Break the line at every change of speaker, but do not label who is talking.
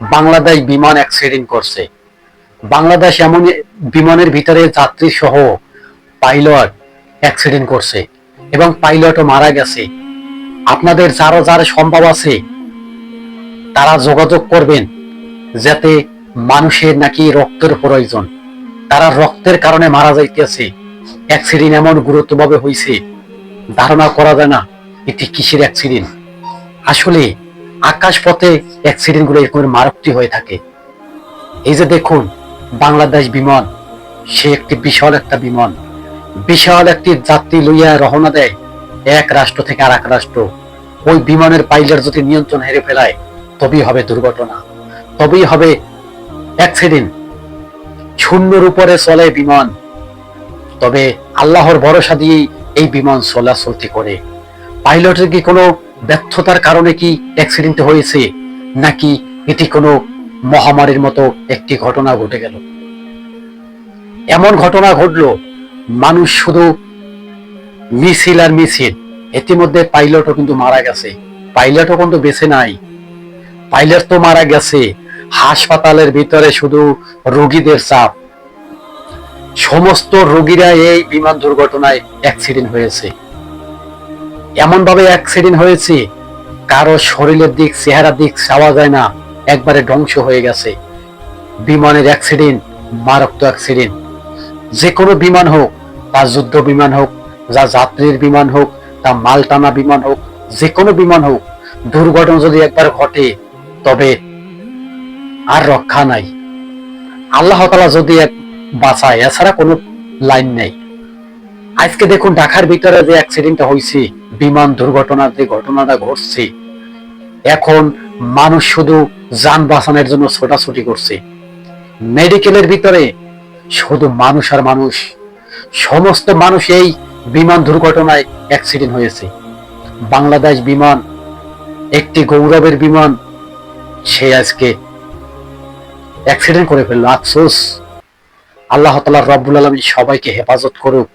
বাংলাদেশ বিমান অ্যাক্সিডেন্ট করছে। বাংলাদেশ এমন বিমানের ভিতরে যাত্রী সহ পাইলট অ্যাক্সিডেন্ট করছে এবং পাইলটও মারা গেছে। আপনাদের যারা যারা সম্ভব আছে, তারা যোগাযোগ করবেন, যাতে মানুষের নাকি রক্তের প্রয়োজন। তারা রক্তের কারণে মারা যাইতেছে। অ্যাক্সিডেন্ট এমন গুরুত্বভাবে হয়েছে ধারণা করা যায় না, এটি কিসের অ্যাক্সিডেন্ট আসলে আকাশ পথে অ্যাক্সিডেন্টগুলো এরকম মারাত্মক হয়ে থাকে। এই যে দেখুন, বাংলাদেশ বিমান, সে একটি বিশাল একটা বিমান। বিশাল একটি যাত্রী লইয়া রওনা দেয় এক রাষ্ট্র থেকে আর এক রাষ্ট্র। ওই বিমানের পাইলট যদি নিয়ন্ত্রণ হেরে ফেলায়, তবেই হবে দুর্ঘটনা। তবেই হবে অ্যাক্সিডেন্ট শূন্যর উপরে চলে বিমান। তবে আল্লাহর ভরসা দিয়েই এই বিমান চলাচলতি করে। পাইলটের কি কোনো ব্যর্থতার কারণে কি অ্যাক্সিডেন্ট হয়েছে, নাকি এটি কোনো মহামারীর মতো একটি ঘটনা ঘটে গেল? এমন ঘটনা ঘটলো, মানুষ শুধু মিছিল আর মিছিল, ইতিমধ্যে পাইলটও কিন্তু মারা গেছে। পাইলটও কিন্তু বেঁচে নাই। পাইলট তো মারা গেছে, হাসপাতালের ভিতরে শুধু রোগীদের চাপ। সমস্ত রোগীরা এই বিমান দুর্ঘটনায় অ্যাক্সিডেন্ট হয়েছে। এমন ভাবে অ্যাক্সিডেন্ট হয়েছে, কারও শরীরের দিক চেহারা দিক চাওয়া যায় না, একবারে ধ্বংস হয়ে গেছে। বিমানের অ্যাক্সিডেন্ট মারাত্মক অ্যাক্সিডেন্ট যে কোনো বিমান হোক, তা যুদ্ধ বিমান হোক যা যাত্রীর বিমান হোক, তা মালটানা বিমান হোক, যে কোনো বিমান হোক, দুর্ঘটনা যদি একবার ঘটে, তবে আর রক্ষা নাই। আল্লাহ তালা যদি এক বাঁচায়, এছাড়া কোনো লাইন নেই। আজকে দেখুন, ঢাকার ভিতরে যে অ্যাক্সিডেন্টটা হয়েছে বিমান দুর্ঘটনার যে ঘটনাটা ঘটছে, এখন মানুষ শুধু যান বাঁচানোর জন্য ছোটাছুটি করছে। মেডিকেলের ভিতরে শুধু মানুষ আর মানুষ, সমস্ত মানুষ এই বিমান দুর্ঘটনায় অ্যাক্সিডেন্ট হয়েছে। বাংলাদেশ বিমান, একটি গৌরবের বিমান, সে আজকে অ্যাক্সিডেন্ট করে ফেলল। আফসোস, আল্লাহ তালা রব্বুল আলমী সবাইকে হেফাজত করুক।